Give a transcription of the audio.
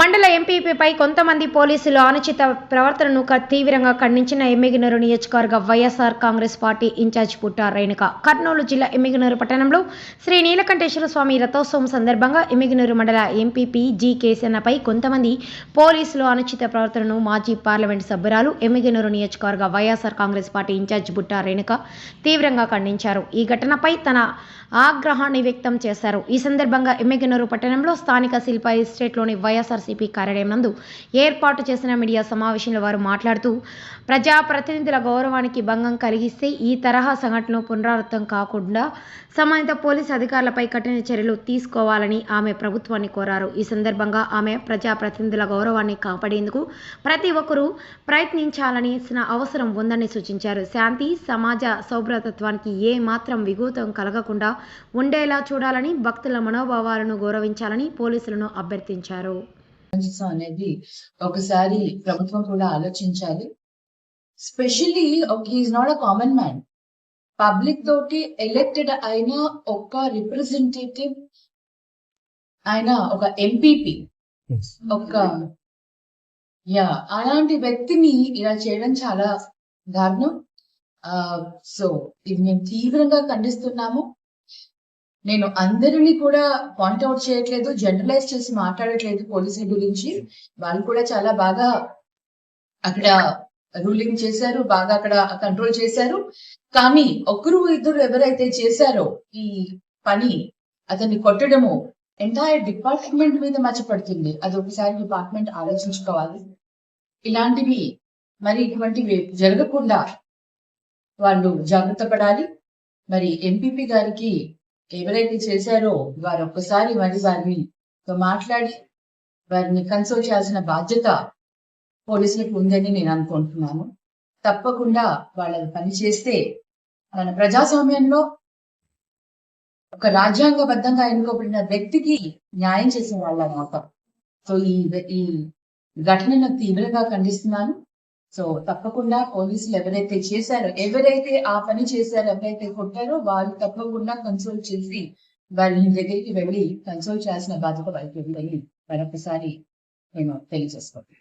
మండల ఎంపీపీపై కొంతమంది పోలీసులు అనుచిత ప్రవర్తనను తీవ్రంగా ఖండించిన ఎమ్మిగినూరు నియోజకవర్గ వైఎస్ఆర్ కాంగ్రెస్ పార్టీ ఇన్ఛార్జ్ పుట్ట రేణుక. కర్నూలు జిల్లా ఎమ్మిగినూరు పట్టణంలో శ్రీ నీలకంఠేశ్వర స్వామి రథోత్సవం సందర్భంగా ఎమ్మిగినూరు మండల ఎంపీపీ జి కేసన్నపై కొంతమంది పోలీసులు అనుచిత ప్రవర్తనను మాజీ పార్లమెంట్ సభ్యురాలు ఎమ్మిగినూరు నియోజకవర్గ వైఎస్ఆర్ కాంగ్రెస్ పార్టీ ఇన్ఛార్జ్ బుట్ట రేణుక తీవ్రంగా ఖండించారు. ఈ ఘటనపై తన ఆగ్రహాన్ని వ్యక్తం చేశారు. ఈ సందర్భంగా ఎమ్మిగనూరు పట్టణంలో స్థానిక శిల్ప ఎస్టేట్లోని వైఎస్ఆర్సీపీ కార్యాలయం నందు ఏర్పాటు చేసిన మీడియా సమావేశంలో వారు మాట్లాడుతూ ప్రజాప్రతినిధుల గౌరవానికి భంగం కలిగిస్తే ఈ తరహా సంఘటనలు పునరావృతం కాకుండా సంబంధిత పోలీసు అధికారులపై కఠిన చర్యలు తీసుకోవాలని ఆమె ప్రభుత్వాన్ని కోరారు. ఈ సందర్భంగా ఆమె ప్రజాప్రతినిధుల గౌరవాన్ని కాపాడేందుకు ప్రతి ఒక్కరూ ప్రయత్నించాలని అవసరం ఉందని సూచించారు. శాంతి సమాజ సౌభ్రతత్వానికి ఏ మాత్రం విఘూతం కలగకుండా ఉండేలా చూడాలని భక్తుల మనోభావాలను గౌరవించాలని పోలీసులను అభ్యర్థించారు. ఆలోచించడం అనేది ఒకసారి ప్రభుత్వం కూడా ఆలోచించాలి. Specially he's not a common man public తోటి ఎలెక్టెడ్ అయిన ఒక రిప్రజెంటేటివ్ ఆయన ఒక ఎంపీపీ ఒక యా అలాంటి వ్యక్తిని ఇలా చేయడం చాలా దారుణం. సో ఇది మేము తీవ్రంగా ఖండిస్తున్నాము. నేను అందరినీ కూడా పాయింట్అవుట్ చేయట్లేదు జనరలైజ్ చేసి మాట్లాడట్లేదు పోలీసుల గురించి. వాళ్ళు కూడా చాలా బాగా అక్కడ రూలింగ్ చేశారు బాగా అక్కడ కంట్రోల్ చేశారు. కానీ ఒకరు ఇద్దరు ఎవరైతే చేశారో ఈ పని అతన్ని కొట్టడము ఎంటైర్ డిపార్ట్మెంట్ మీద మచ్చపడుతుంది. అది ఒకసారి డిపార్ట్మెంట్ ఆలోచించుకోవాలి. ఇలాంటివి మరి ఇటువంటివి జరగకుండా వాళ్ళు జాగ్రత్త పడాలి. మరి ఎంపీపీ గారికి ఎవరైతే చేశారో వారు ఒక్కసారి మరి వారిని మాట్లాడి వారిని కన్సల్ట్ చేయాల్సిన బాధ్యత పోలీసులకు ఉందని నేను అనుకుంటున్నాను. తప్పకుండా వాళ్ళని పని చేస్తే మన ప్రజాస్వామ్యంలో ఒక రాజ్యాంగబద్ధంగా ఎన్నుకోబడిన వ్యక్తికి న్యాయం చేసిన వాళ్ళ మాట సో ఈ ఈ ఘటనను తీవ్రంగా ఖండిస్తున్నాను. సో తప్పకుండా పోలీసులు ఎవరైతే చేశారో ఎవరైతే ఆ పని చేశారో ఎవరైతే కొట్టారో వాళ్ళు తప్పకుండా కన్సోల్ చేసి వారి దగ్గరికి వెళ్ళి కన్సోల్ చేయాల్సిన బాధ్యత వారికి ఉందని మరొకసారి నేను తెలియజేసుకుంటాను